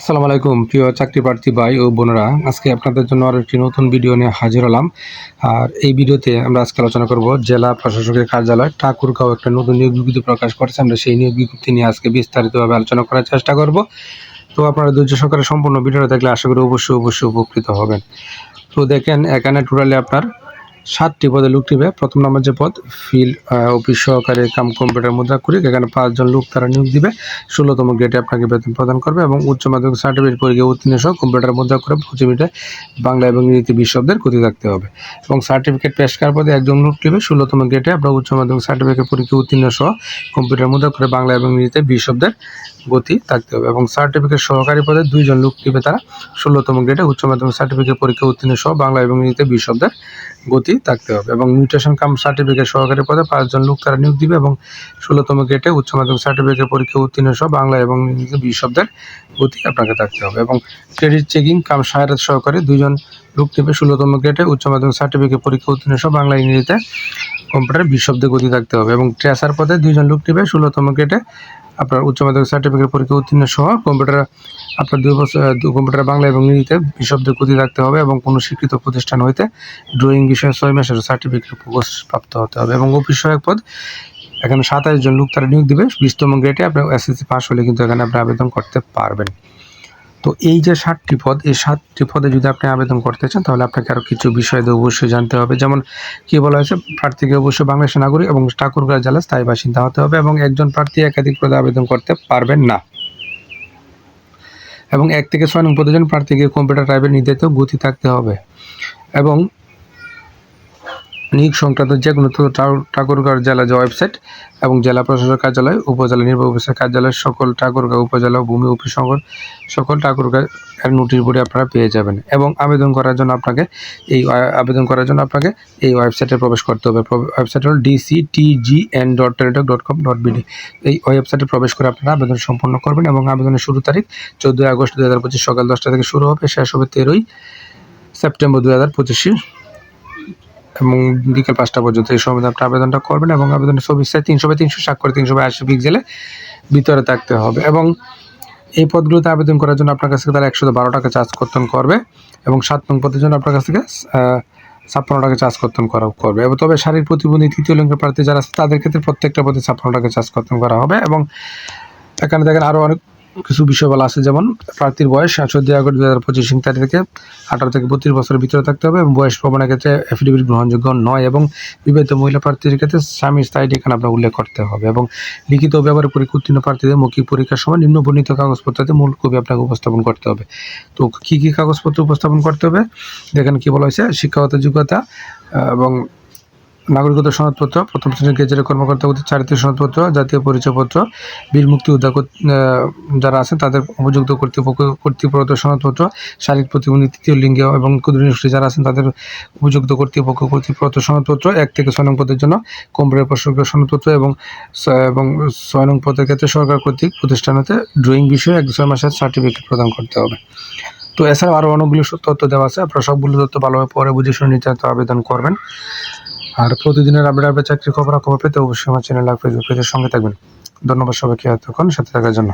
আসসালামু আলাইকুম, প্রিয় চাকরি প্রার্থী ভাই ও বোনেরা। আজকে আপনাদের জন্য আর একটি নতুন ভিডিও নিয়ে হাজির হলাম। আর এই ভিডিওতে আমরা আজকে আলোচনা করব জেলা প্রশাসকের কার্যালয়, ঠাকুরগাঁও একটা নতুন নিয়োগ বিজ্ঞপ্তি প্রকাশ করেছে। আমরা সেই নিয়োগ বিজ্ঞপ্তি নিয়ে আজকে বিস্তারিতভাবে আলোচনা করার চেষ্টা করব। তো আপনারা ধৈর্য সহকারে সম্পূর্ণ ভিডিওটা দেখলে আশা করি অবশ্যই অবশ্যই উপকৃত হবেন। তো দেখেন, এখানে টোটালি আপনার সাতটি পদে লোক নিবে। প্রথম নম্বর যে পদ ফিল্ড অফিস সহকারে কাম কম্পিউটার মুদ্রা করি এখানে পাঁচজন লোক তারা নিয়োগ দিবে। ষোলোতম গ্রেডে আপনাকে বেতন প্রদান করবে এবং উচ্চ মাধ্যমিক সার্টিফিকেট পরীক্ষা উত্তীর্ণ সহ কম্পিউটার মুদ্রা করে মিনিটে বাংলা এবং ইংরেজি বিশ শব্দের গতি থাকতে হবে। এবং সার্টিফিকেট পেশ করার পদে একজন লোক নিবে। ষোলোতম গ্রেডে আপনার উচ্চ মাধ্যমিক সার্টিফিকেট পরীক্ষা উত্তীর্ণ সহ কম্পিউটার মুদ্রা করে বাংলা এবং ইংরেজিতে বিশ শব্দের গতি থাকতে হবে এবং সার্টিফিকেট সহকারী পদে দুইজন লোক নিবে তারা ষোলোতম গ্রেডে উচ্চ মাধ্যমিক সার্টিফিকেট পরীক্ষা উত্তীর্ণ সহ বাংলা এবং ইংরেজিতে বিশ শব্দের গতি থাকতে হবে এবং মিউটেশন কাম সার্টিফিকেট সহকারী পদে পাঁচজন লোক তারা নিয়োগ দিবে এবং ষোলোতম গেটে উচ্চ মাধ্যমিক সার্টিফিকেট পরীক্ষা উত্তীর্ণ সহ বাংলা এবং ইংরেজি বিশ শব্দের গতি আপনাকে থাকতে হবে এবং ক্রেডিট চেকিং কাম সহায়তা সহকারী দুইজন লোক নেবে ষোলোতম গেটে উচ্চ মাধ্যমিক সার্টিফিকেট পরীক্ষা উত্তীর্ণ সহ বাংলা ইংরেজিতে কম্পিউটারে বিশ শব্দের গতি থাকতে হবে এবং ট্রেসার পদে দুইজন লোক নেবে ষোলোতম গেটে আপনার উচ্চ মাধ্যমিক সার্টিফিকেট পরীক্ষা উত্তীর্ণ সহ কম্পিউটার, আপনার দুই বছর কম্পিউটার বাংলা এবং ইংরেজিতে বিশব্দের গতি থাকতে হবে এবং কোনো স্বীকৃত প্রতিষ্ঠান হইতে ড্রয়িং বিষয়ে ছয় মাসের সার্টিফিকেট প্রাপ্ত হতে হবে এবং অফিস সহায়ক পদ এখানে সাতাশ জন লোক তারা নিয়োগ দেবে। বিশতম গ্রেটে আপনার এসএসসি পাস হলে কিন্তু এখানে আপনি আবেদন করতে পারবেন। তো এই যে সাতটি পদ, এই সাতটি পদে যদি আপনি আবেদন করতে চান, তাহলে আপনাকে আরও কিছু বিষয় অবশ্যই জানতে হবে। যেমন কি বলা হয়েছে, প্রার্থীকে অবশ্যই বাংলাদেশের নাগরিক এবং ঠাকুরগাঁও জেলার স্থায়ী বাসিন্দা হতে হবে এবং একজন প্রার্থী একাধিক পদে আবেদন করতে পারবেন না। এবং এক থেকে ছয় নং প্রতিজন প্রার্থীকে কম্পিউটার টাইপের নির্ধারিত গতি থাকতে হবে। এবং নিয়োগ সংক্রান্ত যে কোনো ঠাকুরগাঁও জেলা যে ওয়েবসাইট এবং জেলা প্রশাসক কার্যালয়, উপজেলা নির্বাহী অফিসার কার্যালয়, সকল ঠাকুরগাঁও উপজেলা ভূমি অফিস সকল সকল ঠাকুরগাঁও নোটিশ বোর্ডে আপনারা পেয়ে যাবেন এবং আবেদন করার জন্য আপনাকে এই আবেদন করার জন্য আপনাকে এই ওয়েবসাইটে প্রবেশ করতে হবে। ওয়েবসাইট হল DC TGN dot Teletalk dot com dot BD এই ওয়েবসাইটে প্রবেশ করে আপনারা আবেদন সম্পন্ন করবেন এবং আবেদনের শুরু তারিখ চোদ্দোই আগস্ট দু হাজার পঁচিশ সকাল দশটা থেকে শুরু হবে, শেষ হবে তেরোই সেপ্টেম্বর দু হাজার পঁচিশে। এবং বিকেল পাঁচটা পর্যন্ত এই সময় আপনি আবেদনটা করবেন এবং আবেদনের ছবি চাই তিনশো বাই তিনশো, স্বাক্ষর তিনশো বাই আশি পিক্সেলে ভিতরে থাকতে হবে। এবং এই পদগুলোতে আবেদন করার জন্য আপনার কাছ থেকে তারা একশো বারো টাকা চার্জ করতেন করবে এবং সাত নং পদের জন্য আপনার কাছ থেকে ছাপ্পান্ন টাকা চার্জ করতেন করা, করবে। এবং তবে শারীরিক প্রতিবন্ধী তৃতীয় লিঙ্গের প্রার্থী যারা আছে, তাদের ক্ষেত্রে প্রত্যেকটা পদে ছাপ্পান্ন টাকা চার্জ করতেন করা হবে এবং এখানে দেখেন আরও অনেক কিছু বিষয় বলা আছে, যেমন প্রার্থীর বয়স চোদ্দই আগস্ট দু হাজার পঁচিশ তারিখ থেকে আঠারো থেকে বত্রিশ বছরের ভিতরে থাকতে হবে এবং বয়স প্রমাণের ক্ষেত্রে এফিডেভিট গ্রহণযোগ্য নয় এবং বিবাহিত মহিলা প্রার্থীর ক্ষেত্রে স্বামী স্থায়ী ঠিকানা আপনার উল্লেখ করতে হবে এবং লিখিত ব্যবহার পরীক্ষা উত্তীর্ণ প্রার্থীদের মৌখিক পরীক্ষার সময় নিম্ন বর্ণিত কাগজপত্রতে মূল কবি আপনাকে উপস্থাপন করতে হবে। তো কী কী কাগজপত্র উপস্থাপন করতে হবে? দেখেন কী বলা হয়েছে, শিক্ষাগত যোগ্যতা এবং নাগরিকত্ব সনদপত্র, প্রথম শ্রেণির গেজেটের কর্মকর্তা কর্তৃক চারিত্রিক সনদপত্র, জাতীয় পরিচয়পত্র বীর মুক্তি উদ্যোগ যারা আছেন তাদের উপযুক্ত কর্তৃপক্ষ কর্তৃপক্ষ সনদপত্র শারীরিক প্রতিবন্ধী, তৃতীয় লিঙ্গে এবং নিষ্ঠী যারা আছেন তাদের উপযুক্ত কর্তৃপক্ষ কর্তৃপক্ষ সনদপত্র, এক থেকে ছয় নং পদের জন্য কম্পিউটার প্রশিক্ষক সনদপত্র এবং এবং ছয় নং পদের ক্ষেত্রে সরকার কর্তৃক প্রতিষ্ঠান হতে ড্রয়িং বিষয়ে এক ছয় মাসের সার্টিফিকেট প্রদান করতে হবে। তো এছাড়াও আরও অনেকগুলো তথ্য দেওয়া আছে, আপনারা সবগুলো তথ্য ভালোভাবে পরে বুঝে শুনে নির্ধারিত আবেদন করবেন। আর প্রতিদিনের আপডেট আপডেট চাকরি খবর খবর পেতে অবশ্যই আমার চ্যানেল ফেসবুক পেজের সঙ্গে থাকবেন। ধন্যবাদ সবাইকে এতক্ষণ সাথে থাকার জন্য।